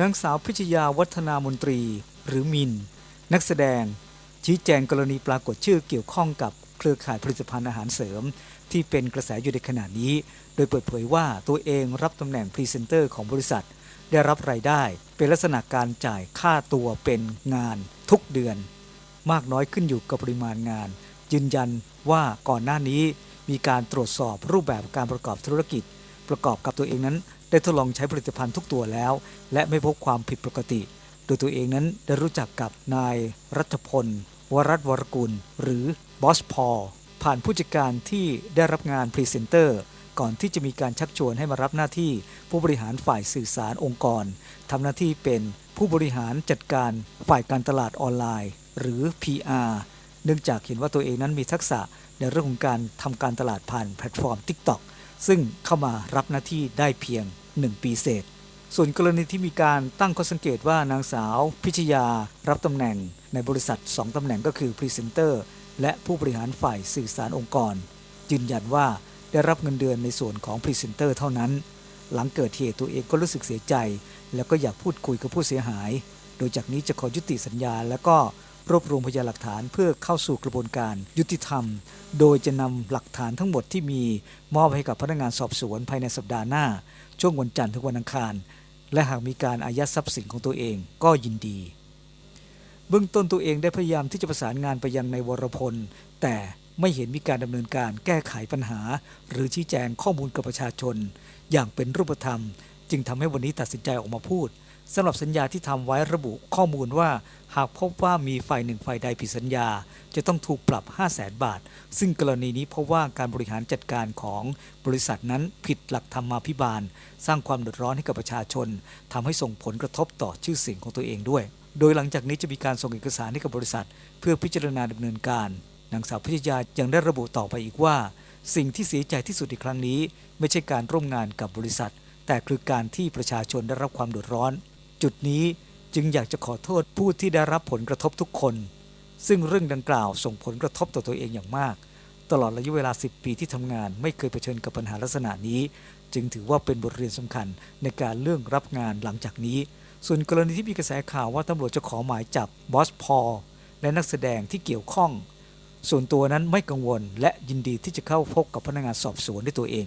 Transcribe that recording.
นางสาวพิชยาวัฒนามนตรี หรือมิน นักแสดง ชี้แจงกรณีปรากฏชื่อเกี่ยวข้องกับเครือข่ายผลิตภัณฑ์อาหารเสริม ที่เป็นกระแสอยู่ในขณะนี้ โดยเปิดเผยว่าตัวเองรับตำแหน่งพรีเซนเตอร์ของบริษัท ได้รับรายได้ เป็นลักษณะการจ่ายค่าตัวเป็นงานทุกเดือน มากน้อยขึ้นอยู่กับปริมาณงาน ยืนยันว่าก่อนหน้านี้มีการตรวจสอบรูปแบบการประกอบธุรกิจ ประกอบกับตัวเองนั้น ได้ทดลองใช้ผลิตภัณฑ์ทุกตัวแล้ว และไม่พบความผิดปกติ โดยตัวเองนั้นได้รู้จักกับนายรัฐพล วรัตวรกุล หรือบอสพอลผ่านผู้จัดการที่ได้รับงานพรีเซนเตอร์ ก่อนที่จะมีการชักชวนให้มารับหน้าที่ผู้บริหารฝ่ายสื่อสารองค์กรทำหน้าที่เป็นผู้บริหารจัดการฝ่ายการตลาดออนไลน์ หรือ PR เนื่องจากเห็นว่าตัวเองนั้นมีทักษะในเรื่องของการทำการตลาดผ่านแพลตฟอร์ม TikTok ซึ่งเข้ามารับหน้าที่ได้เพียง 1 ปีเศษ ส่วนกรณีที่มีการตั้งข้อสังเกตว่านางสาวพิชยารับตำแหน่งในบริษัท 2ตำแหน่งก็คือพรีเซนเตอร์และผู้บริหารฝ่ายสื่อสารองค์กร ยืนยันว่าได้รับเงินเดือนในส่วนของพรีเซนเตอร์เท่านั้น หลังเกิดเหตุตัวเองก็รู้สึกเสียใจ แล้วก็อยากพูดคุยกับผู้เสียหาย โดยจากนี้จะขอยุติสัญญา แล้วก็ รวบรวมพยานหลักฐานเพื่อเข้าสู่กระบวนการยุติธรรม โดยจะนำหลักฐานทั้งหมดที่มีมอบให้กับพนักงานสอบสวนภายในสัปดาห์หน้า ช่วงวันจันทร์ถึงวันอังคาร และหากมีการอายัดทรัพย์สินของตัวเองก็ยินดี เบื้องต้นตัวเองได้พยายามที่จะประสานงานไปยังในวรพล แต่ไม่เห็นมีการดำเนินการแก้ไขปัญหา หรือชี้แจงข้อมูลกับประชาชน อย่างเป็นรูปธรรม จึงทำให้วันนี้ตัดสินใจออกมาพูด สำหรับสัญญาที่ทำไว้ระบุข้อมูลว่า หากพบว่ามีฝ่ายหนึ่งฝ่ายใดผิดสัญญา จะต้องถูกปรับ 5 0 0แสนบาท ซึ่งกรณีนี้เพราะว่าการบริหารจัดการของบริษัทนั้นผิดหลักธรรมาภิบาล สร้างความเดือดร้อนให้กับประชาชนทำให้ส่งผลกระทบต่อชื่อเสียงของตัวเองด้วย โดยหลังจากนี้จะมีการส่งเอกสารให้กับบริษัท เพื่อพิจารณาดำเนินการนางสาวพิชยายังได้ระบุต่อไปอีกว่า สิ่งที่เสียใจที่สุดในครั้งนี้ ไม่ใช่การร่วมงานกับบริษัท แต่คือการที่ประชาชนได้รับความเดือดร้อน จุดนี้จึงอยากจะขอโทษผู้ที่ได้รับผลกระทบทุกคน ซึ่งเรื่องดังกล่าวส่งผลกระทบต่อตัวเองอย่างมาก ตลอดระยะเวลา 10 ปีที่ทำงาน ไม่เคยเผชิญกับปัญหาลักษณะนี้ จึงถือว่าเป็นบทเรียนสำคัญในการเรื่องรับงานหลังจากนี้ ส่วนกรณีที่มีกระแสข่าวว่าตำรวจจะขอหมายจับบอสพอลและนักแสดงที่เกี่ยวข้อง ส่วนตัวนั้นไม่กังวล และยินดีที่จะเข้าพบกับพนักงานสอบสวนด้วยตัวเอง